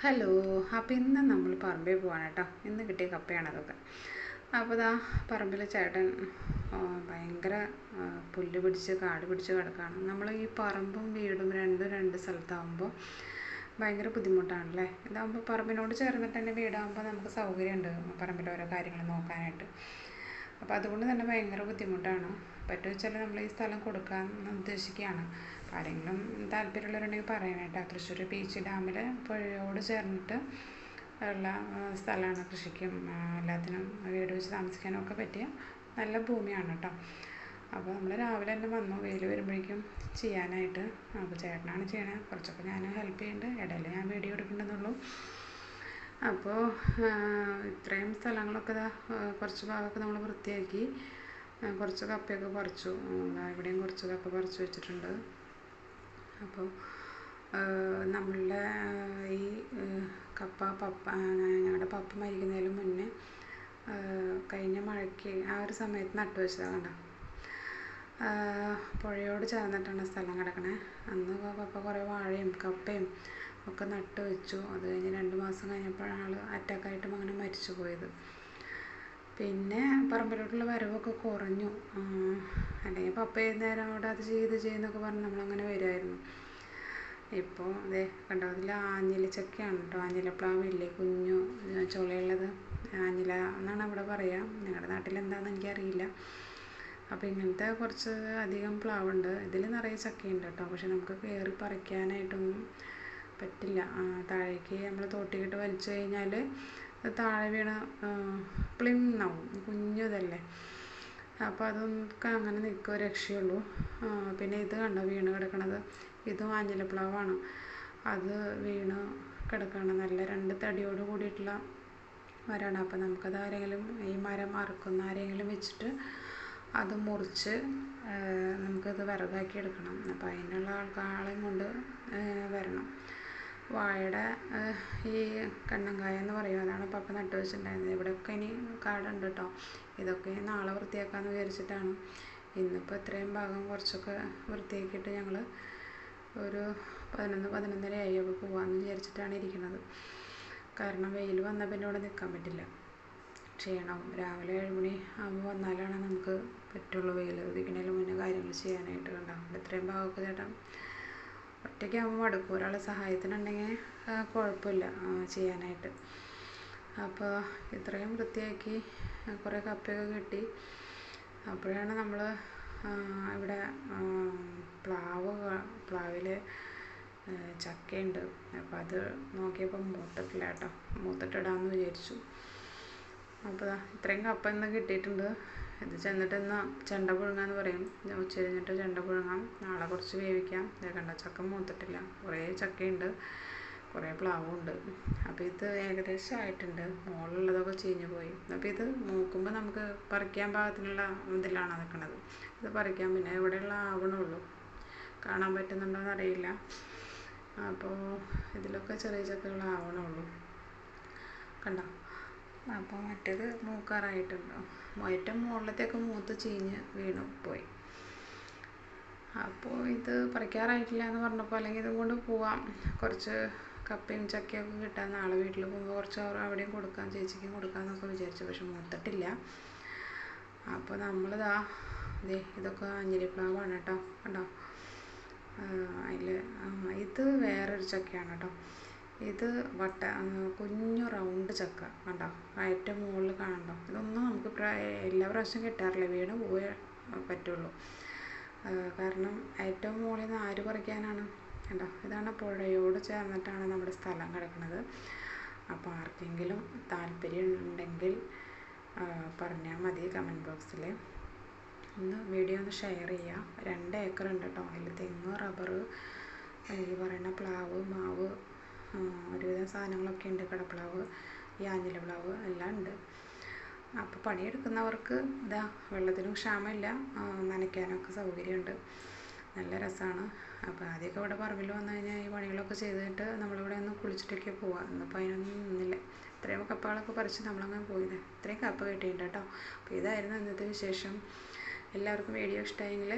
Hello അപ്പോൾ ഇന്ന് നമ്മൾ പറമ്പിൽ പോവാണ് കേട്ടോ ഇന്ന് കിട്ടിയ കപ്പയാണ് അതൊക്കെ. അപ്പോൾ ഇതാ പറമ്പിൽ ചേട്ടൻ ഭയങ്കര പുല്ല് പിടിച്ച് കാട് പിടിച്ച് കിടക്കുകയാണ് നമ്മൾ ഈ പറമ്പും വീടും രണ്ടും രണ്ട് സ്ഥലത്താകുമ്പോൾ ഭയങ്കര ബുദ്ധിമുട്ടാണല്ലേ? ഇതാകുമ്പോൾ പറമ്പിനോട് ചേർന്നിട്ട് തന്നെ വീടാകുമ്പോൾ നമുക്ക് സൗകര്യമുണ്ട് പറമ്പിൽ ഓരോ കാര്യങ്ങൾ നോക്കാനായിട്ട്. അപ്പോൾ അതുകൊണ്ട് തന്നെ ഭയങ്കര ബുദ്ധിമുട്ടാണ്. പറ്റുക വെച്ചാൽ നമ്മൾ ഈ സ്ഥലം കൊടുക്കാൻ ഉദ്ദേശിക്കുകയാണ്. അപ്പോൾ ആരെങ്കിലും താല്പര്യമുള്ളവരുണ്ടെങ്കിൽ പറയണം കേട്ടോ. തൃശ്ശൂർ ബീച്ച് ഡാമിൽ പുഴയോട് ചേർന്നിട്ട് ഉള്ള സ്ഥലമാണ് കൃഷിക്കും എല്ലാത്തിനും വീട് വെച്ച് താമസിക്കാനും ഒക്കെ പറ്റിയ നല്ല ഭൂമിയാണ് കേട്ടോ. അപ്പോൾ നമ്മൾ രാവിലെ തന്നെ വന്നു. വെയിൽ വരുമ്പോഴേക്കും ചെയ്യാനായിട്ട്. അപ്പോൾ ചേട്ടനാണ് ചെയ്യണത് കുറച്ചൊക്കെ ഞാൻ ഹെൽപ്പ് ചെയ്യുന്നുണ്ട് ഇടയിൽ ഞാൻ വീഡിയോ എടുക്കുന്നുണ്ടെന്നുള്ളൂ അപ്പോൾ ഇത്രയും സ്ഥലങ്ങളൊക്കെ ഇതാ കുറച്ച് ഭാഗമൊക്കെ നമ്മൾ വൃത്തിയാക്കി കുറച്ച് കപ്പയൊക്കെ പറിച്ചു. ഇവിടെയും കുറച്ച് കപ്പ പറിച്ചു വെച്ചിട്ടുണ്ട്. അപ്പോൾ നമ്മളുടെ ഈ കപ്പ പപ്പ ഞങ്ങളുടെ പപ്പ മരിക്കുന്നതിന് മുന്നേ കഴിഞ്ഞ മഴയ്ക്ക് ആ ഒരു സമയത്ത് നട്ടു വെച്ചതാണ് കണ്ടോ? പുഴയോട് ചേർന്നിട്ടാണ് സ്ഥലം കിടക്കണേ. അന്ന് പപ്പ കുറേ വാഴയും കപ്പയും ഒക്കെ നട്ട് വെച്ചു. അത് കഴിഞ്ഞ് രണ്ട് മാസം കഴിഞ്ഞപ്പോഴാണ് ആൾ അറ്റാക്കായിട്ട് അങ്ങനെ മരിച്ചു പോയത്. പിന്നെ പറമ്പിലോട്ടുള്ള വരവൊക്കെ കുറഞ്ഞു. അല്ലെങ്കിൽ പപ്പ നേരം അവിടെ അത് ചെയ്ത് ചെയ്യുന്നൊക്കെ പറഞ്ഞ് നമ്മളങ്ങനെ വരുമായിരുന്നു ഇപ്പോൾ അതെ കണ്ടോ അതിൽ ആഞ്ഞിലി ചക്കയാണ് കേട്ടോ ആഞ്ഞിലപ്ലാവില്ലേ കുഞ്ഞു ചുളയുള്ളത്. ആഞ്ഞില എന്നാണ് അവിടെ പറയുക ഞങ്ങളുടെ നാട്ടിൽ എന്താണെന്ന് എനിക്കറിയില്ല. അപ്പോൾ ഇങ്ങനത്തെ കുറച്ച് അധികം പ്ലാവുണ്ട്. ഇതിൽ നിറയെ ചക്കയുണ്ട് കേട്ടോ. പക്ഷെ നമുക്ക് കയറി പറിക്കാനായിട്ടൊന്നും പറ്റില്ല. താഴേക്ക് നമ്മൾ തോട്ടിക്കിട്ട് വലിച്ചു കഴിഞ്ഞാൽ താഴെ വീണ് പ്ലിന്നാവും കുഞ്ഞതല്ലേ അപ്പോൾ അതൊക്കെ അങ്ങനെ നിൽക്കുക രക്ഷയുള്ളൂ പിന്നെ ഇത് കണ്ടോ വീണ് കിടക്കണത്? ഇതും ആഞ്ഞിലപ്ലാവാണ് അത് വീണ് കിടക്കുകയാണ് നല്ല രണ്ട് തടിയോട് കൂടിയിട്ടുള്ള മരമാണ് അപ്പോൾ നമുക്കത് ആരെങ്കിലും ഈ മരം അറുക്കുന്ന ആരെങ്കിലും വെച്ചിട്ട് അത് മുറിച്ച് നമുക്കത് വിറകാക്കി എടുക്കണം. അപ്പോൾ അതിനുള്ള ആൾക്കാളെയും കൊണ്ട് വരണം. വാഴയുടെ ഈ കണ്ണങ്കായ എന്ന് പറയും അതാണ് പപ്പ നട്ടു വെച്ചിട്ടുണ്ടായിരുന്നത് ഇവിടെയൊക്കെ ഇനി കാടുണ്ട് കേട്ടോ ഇതൊക്കെ നാളെ വൃത്തിയാക്കാമെന്ന് വിചാരിച്ചിട്ടാണ്. ഇന്നിപ്പോൾ ഇത്രയും ഭാഗം കുറച്ചൊക്കെ വൃത്തിയാക്കിയിട്ട് ഞങ്ങൾ ഒരു പതിനൊന്ന് പതിനൊന്നര ആയി അപ്പോൾ പോകാമെന്ന് വിചാരിച്ചിട്ടാണ് ഇരിക്കുന്നത്. കാരണം വെയിൽ വന്നാൽ പിന്നെ ഇവിടെ നിൽക്കാൻ പറ്റില്ല. ക്ഷീണം. രാവിലെ ഏഴ് മണി ആകുമ്പോൾ വന്നാലാണ് നമുക്ക് പറ്റുള്ളൂ വെയിൽ ഉദിക്കണേലും മുന്നേ കാര്യങ്ങൾ ചെയ്യാനായിട്ട് കണ്ടാവും ഇത്രയും ഭാഗമൊക്കെ ചേട്ടൻ ഒറ്റയ്ക്കാകുമ്പോൾ മടുക്കും. ഒരാളെ സഹായത്തിനുണ്ടെങ്കിൽ കുഴപ്പമില്ല ചെയ്യാനായിട്ട്. അപ്പോൾ ഇത്രയും വൃത്തിയാക്കി കുറേ കപ്പയൊക്കെ കിട്ടി. അപ്പോഴാണ് നമ്മൾ ഇവിടെ പ്ലാവ് പ്ലാവിൽ ചക്കയുണ്ട്. അപ്പോൾ അത് നോക്കിയപ്പോൾ മൂത്തിട്ടില്ല കേട്ടോ. മൂത്തിട്ടിടാമെന്ന് വിചാരിച്ചു. അപ്പോൾ ഇത്രയും കപ്പ ഇന്ന് കിട്ടിയിട്ടുണ്ട്. ഇത് ചെന്നിട്ട് ഇന്ന് ചെണ്ട പുഴുങ്ങാന്ന് പറയും. ഉച്ച കഴിഞ്ഞിട്ട് ചെണ്ട പുഴുങ്ങാം. നാളെ കുറച്ച് വേവിക്കാം. കണ്ട ചക്ക മൂത്തിട്ടില്ല. കുറേ ചക്കയുണ്ട്. കുറേ പ്ലാവും ഉണ്ട്. അപ്പോൾ ഇത് ഏകദേശം ആയിട്ടുണ്ട്. മുകളിലുള്ളതൊക്കെ ചീഞ്ഞു പോയി. അപ്പോൾ ഇത് മൂക്കുമ്പോൾ നമുക്ക് പറിക്കാൻ പാകത്തിനുള്ള ഇതിലാണ് നിൽക്കുന്നത് ഇത് പറിക്കാം. പിന്നെ ഇവിടെയുള്ള ആവണുള്ളൂ. കാണാൻ പറ്റുന്നുണ്ടോയെന്ന് അറിയില്ല. അപ്പോൾ ഇതിലൊക്കെ ചെറിയ ചക്കകളാവണുള്ളൂ. കണ്ടോ? അപ്പോൾ മറ്റേത് മൂക്കാറായിട്ടുണ്ടോ. ഏറ്റവും മുകളിലത്തേക്ക് മൂത്ത് ചീഞ്ഞ് വീണു പോയി. അപ്പോൾ ഇത് പറിക്കാറായിട്ടില്ല എന്ന് പറഞ്ഞപ്പോൾ അല്ലെങ്കിൽ ഇതും കൊണ്ട് പോവാം. കുറച്ച് കപ്പയും ചക്കയൊക്കെ കിട്ടാൻ നാളെ വീട്ടിൽ പോകുമ്പോൾ കുറച്ച് അവിടെയും കൊടുക്കാം ചേച്ചിക്കും കൊടുക്കാമെന്നൊക്കെ വിചാരിച്ചു. പക്ഷെ മൂത്തിട്ടില്ല. അപ്പോൾ നമ്മളിതാ ദേ ഇതൊക്കെ അഞ്ഞിലിപ്ലാവാണ് കേട്ടോ. കണ്ടോ? അതിൽ ഇത് വേറൊരു ചക്കയാണ് കേട്ടോ. ഇത് വട്ട കുഞ്ഞു റൗണ്ട് ചക്ക കണ്ടോ? ഏറ്റവും മുകളിൽ കാണണ്ടോ ഇതൊന്നും നമുക്ക് എല്ലാ പ്രാവശ്യം കിട്ടാറില്ല. വീണ് പോയേ പറ്റുള്ളൂ. കാരണം ഏറ്റവും മുകളിൽ നിന്ന് ആര് പറിക്കാനാണ്? കണ്ടോ? ഇതാണ് പുഴയോട് ചേർന്നിട്ടാണ് നമ്മുടെ സ്ഥലം കിടക്കുന്നത്. അപ്പോൾ ആർക്കെങ്കിലും താല്പര്യം ഉണ്ടെങ്കിൽ പറഞ്ഞാൽ മതി കമന്റ് ബോക്സിൽ. ഒന്ന് വീഡിയോ ഒന്ന് ഷെയർ ചെയ്യുക. രണ്ട് ഏക്കർ ഉണ്ട് കേട്ടോ. അതിൽ തെങ്ങ് റബ്ബർ ഈ പറയുന്ന പ്ലാവ് മാവ് ഒരുവിധം സാധനങ്ങളൊക്കെ ഉണ്ട്. കടപ്ലാവ് ഈ ആഞ്ഞില പ്ലാവ് എല്ലാം ഉണ്ട്. അപ്പോൾ പണിയെടുക്കുന്നവർക്ക് ഇതാ വെള്ളത്തിനും ക്ഷാമമില്ല. നനയ്ക്കാനൊക്കെ സൗകര്യമുണ്ട്. നല്ല രസമാണ് അപ്പോൾ ആദ്യമൊക്കെ ഇവിടെ പറമ്പിൽ വന്നു കഴിഞ്ഞാൽ ഈ പണികളൊക്കെ ചെയ്തിട്ട് നമ്മളിവിടെ ഒന്ന് കുളിച്ചിട്ടൊക്കെ പോവാം. ഇന്നിപ്പോൾ അതിനൊന്നും നിന്നില്ല. ഇത്രയും കപ്പകളൊക്കെ പറിച്ച് നമ്മളങ്ങനെ പോയത് ഇത്രയും കപ്പ കിട്ടിയിട്ടുണ്ട് കേട്ടോ. അപ്പോൾ ഇതായിരുന്നു ഇന്നത്തെ വിശേഷം. എല്ലാവർക്കും വീഡിയോ ഇഷ്ടമായെങ്കിൽ